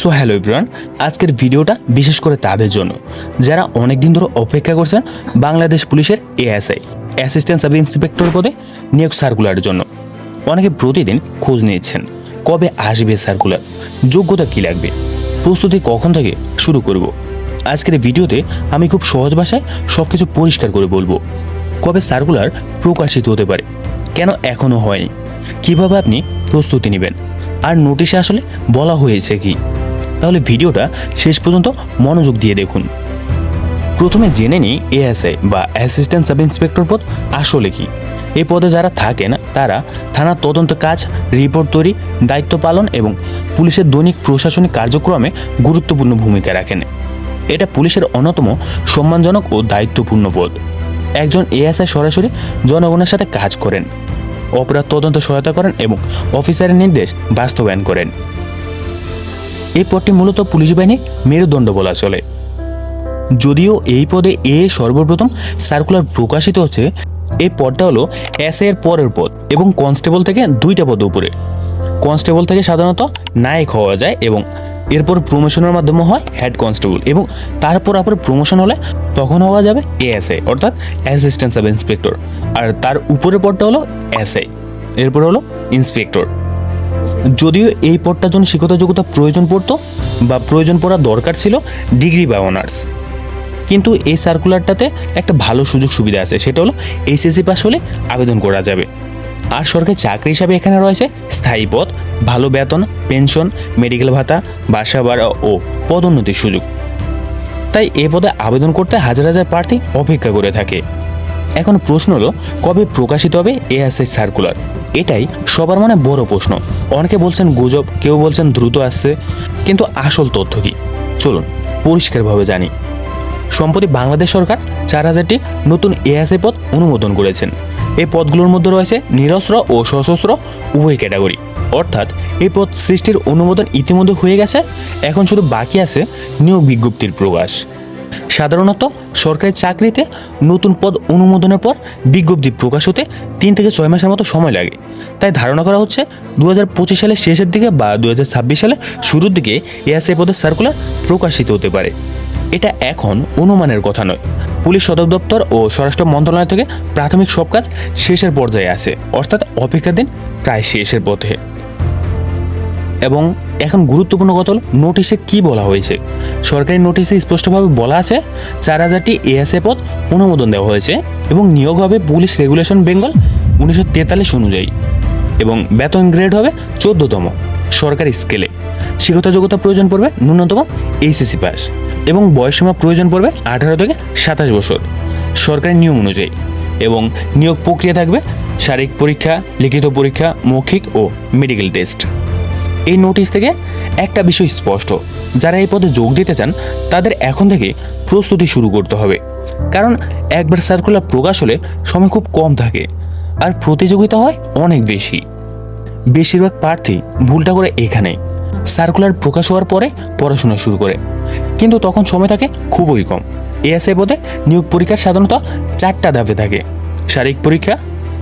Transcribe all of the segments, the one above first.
So hello Ibran আজকের ভিডিওটা বিশেষ করে তাদের জন্য। যারা অনেক দিন ধরে অপেক্ষা করছেন বাংলাদেশ পুলিশের এএসআই অ্যাসিস্ট্যান্ট সাব ইন্সপেক্টর পদে নিয়োগ সার্কুলারের জন্য। অনেকে প্রতিদিন খোঁজ নিচ্ছেন, কবে আসবে সার্কুলার যোগ্যতা কী লাগবে, প্রস্তুতি কখন থেকে শুরু করব। আজকের ভিডিওতে আমি খুব সহজ ভাষায় সব কিছু পরিষ্কার করে বলব। কবে সার্কুলার প্রকাশিত হতে পারে, কেন এখনও হয়নি, কীভাবে আপনি প্রস্তুতি নেবেন আর নোটিশে আসলে বলা হয়েছে কি? তাহলে ভিডিওটা শেষ পর্যন্ত মনোযোগ দিয়ে দেখুন। প্রথমে জেনে নিই এএসআই বা অ্যাসিস্ট্যান্ট সাব ইন্সপেক্টর পদ আসলে কি? এই পদে যারা থাকেন, তারা থানার তদন্ত কাজ, রিপোর্ট তৈরি, দায়িত্ব পালন এবং পুলিশের দৈনিক প্রশাসনিক কার্যক্রমে গুরুত্বপূর্ণ ভূমিকা রাখেন। এটা পুলিশের অন্যতম সম্মানজনক ও দায়িত্বপূর্ণ পদ। একজন এএসআই সরাসরি জনগণের সাথে কাজ করেন। অপরাধ তদন্ত সহায়তা করেন এবং অফিসারের নির্দেশ বাস্তবায়ন করেন। এই পদটি মূলত পুলিশ বাহিনীর মেরুদণ্ড বলা চলে। যদিও এই পদে এ সর্বপ্রথম সার্কুলার প্রকাশিত হচ্ছে, এই পদটা হলো এস এর পরের পদ এবং কনস্টেবল থেকে দুইটা পদ উপরে। কনস্টেবল থেকে সাধারণত নায়ক হওয়া যায় এবং এরপর প্রমোশনের মাধ্যমে হয় হেড কনস্টেবল এবং তারপর আবার প্রমোশন হলে তখন হওয়া যাবে এএসআই অর্থাৎ অ্যাসিস্ট্যান্ট সাব ইন্সপেক্টর আর তার উপরের পদটা হলো এসআই এরপর হলো ইন্সপেক্টর যদিও এই পদটার জন্য শিক্ষত যোগ্যতা প্রয়োজন পড়তো বা প্রয়োজন পড়া দরকার ছিল ডিগ্রি বা অনার্স কিন্তু এই সার্কুলারটাতে একটা ভালো সুযোগ সুবিধা আছে, সেটা হলো এইচএসসি পাস হলে আবেদন করা যাবে। আর সরকারি চাকরি হিসাবে এখানে রয়েছে স্থায়ী পদ, ভালো বেতন পেনশন মেডিকেল ভাতা, বাসা ভাড়া ও পদোন্নতির সুযোগ। তাই এ পদে আবেদন করতে হাজার হাজার প্রার্থী অপেক্ষা করে থাকে। এখন প্রশ্ন হলো, কবে প্রকাশিত হবে এএসআই সার্কুলার? এটাই সবার মনে বড় প্রশ্ন। অনেকে বলছেন গুজব, কেউ বলছেন দ্রুত আসছে, কিন্তু আসল তথ্য কি? চলুন পরিষ্কারভাবে জানি। সম্প্রতি বাংলাদেশ সরকার চার হাজারটি নতুন এএসআই পদ অনুমোদন করেছেন। এই পদগুলোর মধ্যে রয়েছে নিরস্ত্র ও সশস্ত্র, উভয় ক্যাটাগরি। অর্থাৎ এই পদ সৃষ্টির অনুমোদন ইতিমধ্যে হয়ে গেছে, এখন শুধু বাকি আছে নিয়োগ বিজ্ঞপ্তির প্রকাশ। সাধারণত সরকারি চাকরিতে নতুন পদ অনুমোদনের পর বিজ্ঞপ্তি প্রকাশ হতে তিন থেকে ছয় মাসের মতো সময় লাগে। তাই ধারণা করা হচ্ছে দু হাজার পঁচিশ সালের শেষের দিকে বা দু সালের শুরুর দিকে এএসআই পদের সার্কুলার প্রকাশিত হতে পারে। এটা এখন অনুমানের কথা নয়। পুলিশ সদর দপ্তর ও স্বরাষ্ট্র মন্ত্রণালয় থেকে প্রাথমিক সব কাজ শেষের পর্যায়ে আছে, অর্থাৎ অপেক্ষার দিন প্রায় শেষের পথে। এবং এখন গুরুত্বপূর্ণ কথা হলো, নোটিশে কি বলা হয়েছে? সরকারি নোটিশে স্পষ্টভাবে বলা আছে, চার হাজারটি এএসএ পদ অনুমোদন দেওয়া হয়েছে এবং নিয়োগ হবে পুলিশ রেগুলেশন বেঙ্গল উনিশশো তেতাল্লিশ অনুযায়ী এবং বেতন গ্রেড হবে চোদ্দতম সরকারি স্কেলে। শিক্ষত যোগ্যতা প্রয়োজন পড়বে ন্যূনতম এইচএসসি পাস। এবং বয়সীমা প্রয়োজন পড়বে আঠারো থেকে সাতাশ বছর। সরকারি নিয়ম অনুযায়ী এবং নিয়োগ প্রক্রিয়া থাকবে শারীরিক পরীক্ষা, লিখিত পরীক্ষা, মৌখিক ও মেডিকেল টেস্ট। এই নোটিশ থেকে একটা বিষয় স্পষ্ট, যারা এই পদে যোগ দিতে চান, তাদের এখন থেকে প্রস্তুতি শুরু করতে হবে। কারণ একবার সার্কুলার প্রকাশ হলে সময় খুব কম থাকে, আর প্রতিযোগিতা হয় অনেক বেশি। বেশিরভাগ প্রার্থী ভুলটা করে এখানে। সার্কুলার প্রকাশ হওয়ার পরে পড়াশোনা শুরু করে। কিন্তু তখন সময় থাকে খুবই কম। এএসআই পদে নিয়োগ পরীক্ষার সাধারণত চারটা ধাপে থাকে। শারীরিক পরীক্ষা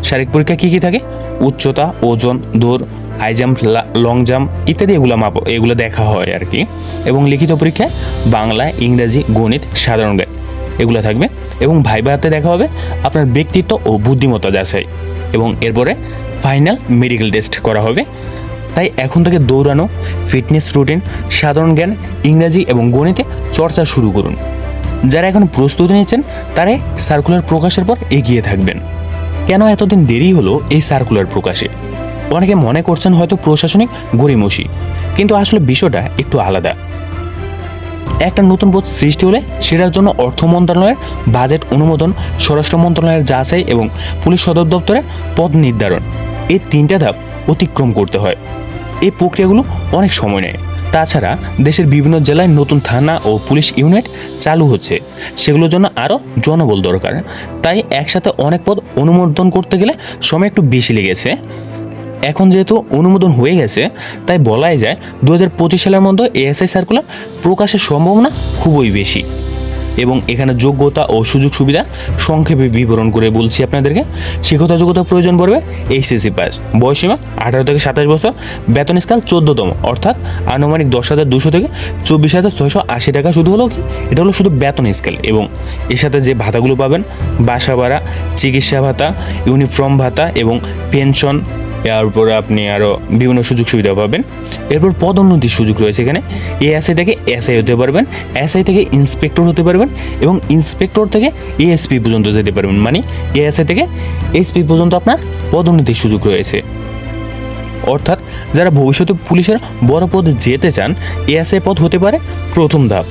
শারীরিক পরীক্ষা কী কী থাকে? উচ্চতা, ওজন, দৌড় হাই জাম্প লং জাম্প ইত্যাদি এগুলো মাপ, এগুলো দেখা হয় আর কি এবং লিখিত পরীক্ষায় বাংলা, ইংরাজি, গণিত, সাধারণ জ্ঞান এগুলো থাকবে। এবং ভাইবা হাতে দেখা হবে আপনার ব্যক্তিত্ব ও বুদ্ধিমত্তা যাচাই। এবং এরপরে ফাইনাল মেডিকেল টেস্ট করা হবে। তাই এখন থেকে দৌড়ানো ফিটনেস রুটিন সাধারণ জ্ঞান, ইংরাজি এবং গণিতে চর্চা শুরু করুন। যারা এখন প্রস্তুতি নিয়েছেন তারাই সার্কুলার প্রকাশের পর এগিয়ে থাকবেন। কেন এতদিন দেরি হলো এই সার্কুলার প্রকাশে? অনেকে মনে করছেন হয়তো প্রশাসনিক গড়িমসি, কিন্তু আসলে বিষয়টা একটু আলাদা। একটা নতুন বোধ সৃষ্টি হলে সেটার জন্য অর্থ মন্ত্রণালয়ের বাজেট অনুমোদন, স্বরাষ্ট্র মন্ত্রণালয়ের যাচাই এবং পুলিশ সদর দপ্তরের পদ নির্ধারণ, এই তিনটা ধাপ অতিক্রম করতে হয়। এই প্রক্রিয়াগুলো অনেক সময় নেয়। তাছাড়া দেশের বিভিন্ন জেলায় নতুন থানা ও পুলিশ ইউনিট চালু হচ্ছে। সেগুলোর জন্য আরও জনবল দরকার। তাই একসাথে অনেক পদ অনুমোদন করতে গেলে সময় একটু বেশি লেগেছে। এখন যেহেতু অনুমোদন হয়ে গেছে, তাই বলাই যায় দু হাজার পঁচিশ সালের মধ্যে এএসআই সার্কুলার প্রকাশের সম্ভাবনা খুবই বেশি। এবং এখানে যোগ্যতা ও সুযোগ সুবিধা সংক্ষেপে বিবরণ করে বলছি আপনাদেরকে। শিক্ষতা যোগ্যতা প্রয়োজন পড়বে এইচএসসি পাস। বয়সীমা আঠারো থেকে সাতাশ বছর। বেতন স্কেল চোদ্দতম। অর্থাৎ আনুমানিক দশ হাজার দুশো থেকে চব্বিশ হাজার ছয়শো আশি টাকা। শুধু হলো কি? এটা হলো শুধু বেতন স্কেল এবং এর সাথে যে ভাতাগুলো পাবেন, বাসা ভাড়া, চিকিৎসা ভাতা, ইউনিফর্ম ভাতা এবং পেনশন এরপরে আপনি আরও বিভিন্ন সুযোগ সুবিধা পাবেন। এরপর পদোন্নতির সুযোগ রয়েছে এখানে। এএসআই থেকে এসআই হতে পারবেন, এসআই থেকে ইন্সপেক্টর হতে পারবেন এবং ইন্সপেক্টর থেকে এএসপি পর্যন্ত যেতে পারবেন। মানে এএসআই থেকে এসপি পর্যন্ত আপনার পদোন্নতির সুযোগ রয়েছে। অর্থাৎ যারা ভবিষ্যতে পুলিশের বড় পদে যেতে চান, এএসআই পদ হতে পারে প্রথম ধাপ।